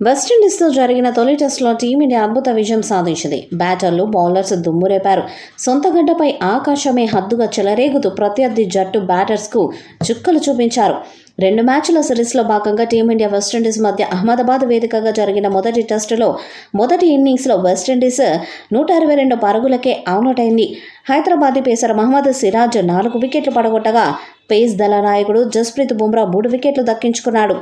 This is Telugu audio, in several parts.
వెస్టిండీస్తో జరిగిన తొలి టెస్టులో టీమిండియా అద్భుత విజయం సాధించింది. బ్యాటర్లు బౌలర్స్ దుమ్మురేపారు. సొంత గడ్డపై ఆకాశమే హద్దుగా చెలరేగుతూ ప్రత్యర్థి జట్టు బ్యాటర్స్కు చుక్కలు చూపించారు. రెండు మ్యాచ్ల సిరీస్లో భాగంగా టీమిండియా వెస్టిండీస్ మధ్య అహ్మదాబాద్ వేదికగా జరిగిన మొదటి టెస్టులో మొదటి ఇన్నింగ్స్లో వెస్టిండీస్ నూట ఇరవై రెండు పరుగులకే అవునౌట్ అయింది హైదరాబాదీ పేసర్ మహమ్మద్ సిరాజ్ నాలుగు వికెట్లు పడగొట్టగా పేస్ దళ నాయకుడు జస్ప్రీత్ బుమ్రా మూడు వికెట్లు దక్కించుకున్నాడు.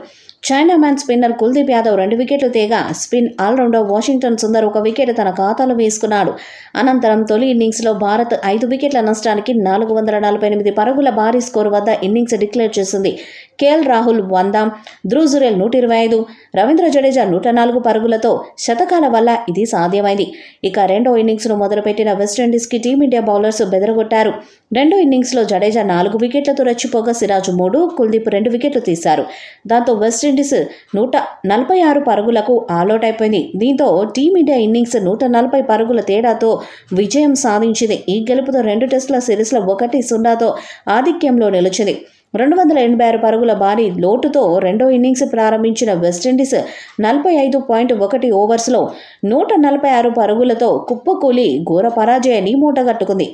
Chinaman spinner Kuldeep Yadav రెండు వికెట్లు తేగా. Spin all rounder Washington Sundar ఒక వికెట్ తన ఖాతాలో వేసుకున్నాడు. అనంతరం తొలి ఇన్నింగ్స్లో భారత్ ఐదు వికెట్ల నష్టానికి నాలుగు వందల నలభై ఎనిమిది పరుగుల భారీ స్కోరు వద్ద ఇన్నింగ్స్ డిక్లేర్ చేసింది. కేఎల్ రాహుల్ వంద ధ్రువ్ జురేల్ నూట ఇరవై ఐదు రవీంద్ర జడేజా నూట నాలుగు పరుగులతో శతకాల వల్ల ఇది సాధ్యమైంది. ఇక రెండో ఇన్నింగ్స్ను మొదలుపెట్టిన వెస్టిండీస్కి టీమిండియా బౌలర్స్ బెదరగొట్టారు. రెండో ఇన్నింగ్స్లో జడేజా నాలుగు వికెట్లతో రెచ్చిపోగా సిరాజ్ మూడు కుల్దీప్ రెండు వికెట్లు తీశారు. దాంతో వెస్టిండీస్ నూట నలభై ఆరు పరుగులకు ఆలౌట్ అయిపోయింది దీంతో టీమిండియా ఇన్నింగ్స్ నూట నలభై పరుగుల తేడాతో విజయం సాధించింది. ఈ గెలుపుతో రెండు టెస్టుల సిరీస్లో ఒకటి సున్నాతో ఆధిక్యంలో నిలిచింది. రెండు వందల ఎనభై ఆరు పరుగుల భారీ లోటుతో రెండో ఇన్నింగ్స్ ప్రారంభించిన వెస్టిండీస్ నలభై ఐదు పాయింట్ ఒకటి ఓవర్స్లో నూట నలభై ఆరు పరుగులతో కుప్పకూలి ఘోర పరాజయాన్ని మూటగట్టుకుంది.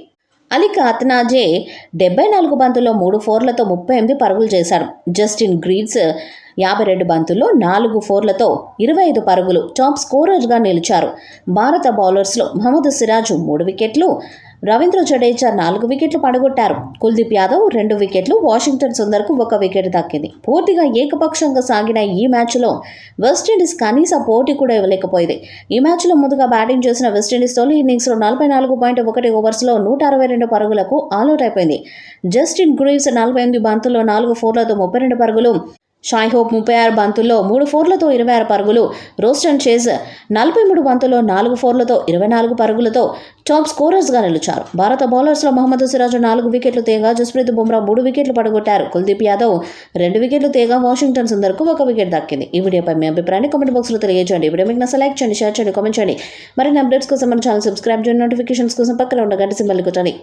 అలిక అత్నాజే డెబ్బై నాలుగు బంతుల్లో మూడు ఫోర్లతో ముప్పై ఎనిమిది పరుగులు చేశాడు. జస్టిన్ గ్రీడ్స్ యాభై రెండు బంతుల్లో నాలుగు ఫోర్లతో ఇరవై ఐదు పరుగులు టాప్ స్కోరర్గా నిలిచారు. భారత బౌలర్స్లో మహమ్మద్ సిరాజు మూడు వికెట్లు రవీంద్ర జడేజా నాలుగు వికెట్లు పడగొట్టారు. కుల్దీప్ యాదవ్ రెండు వికెట్లు వాషింగ్టన్ సుందర్కు ఒక వికెట్ దక్కింది. పూర్తిగా ఏకపక్షంగా సాగిన ఈ మ్యాచ్లో వెస్టిండీస్ కనీస పోటీ కూడా ఇవ్వలేకపోయింది. ఈ మ్యాచ్లో ముందుగా బ్యాటింగ్ చేసిన వెస్టిండీస్ తొలి ఇన్నింగ్స్లో నలభై నాలుగు పాయింట్ ఒకటి ఓవర్స్లో నూట అరవై రెండు పరుగులకు ఆల్అౌట్ అయిపోయింది. జస్టిన్ గ్రీవ్స్ నలభై ఎనిమిది బంతుల్లో నాలుగు ఫోర్లతో ముప్పై రెండు పరుగులు షాయ్ హోప్ ముప్పై ఆరు బంతుల్లో మూడు ఫోర్లతో ఇరవై ఆరు పరుగులు రోస్టన్ చేజ్ నలభై మూడు బంతుల్లో నాలుగు ఫోర్లతో ఇరవై నాలుగు పరుగులతో టాప్ స్కోరర్స్గా నిలిచారు. భారత బౌలర్స్లో మహమ్మద్ సిరాజ్ నాలుగు వికెట్లు తేగా జస్ప్రీత్ బుమ్రా మూడు వికెట్లు పడగొట్టారు. కుల్దీప్ యాదవ్ రెండు వికెట్లు తేగా వాషింగ్టన్ సుందర్కు ఒక వికెట్ దక్కింది. ఈ వీడియోపై మీ అభిప్రాయాన్ని కామెంట్ బాక్స్లో తెలియజేయండి. వీడియో మీకు నచ్చ లైక్ చేయండి షేర్ చేయండి కామెంట్ చేయండి. మరిన్ని అప్డేట్స్ కోసం మన ఛానల్ సబ్స్క్రైబ్ చేయండి. నోటిఫికేషన్స్ కోసం పక్కన ఉన్న గంట సింబల్ కొట్టండి.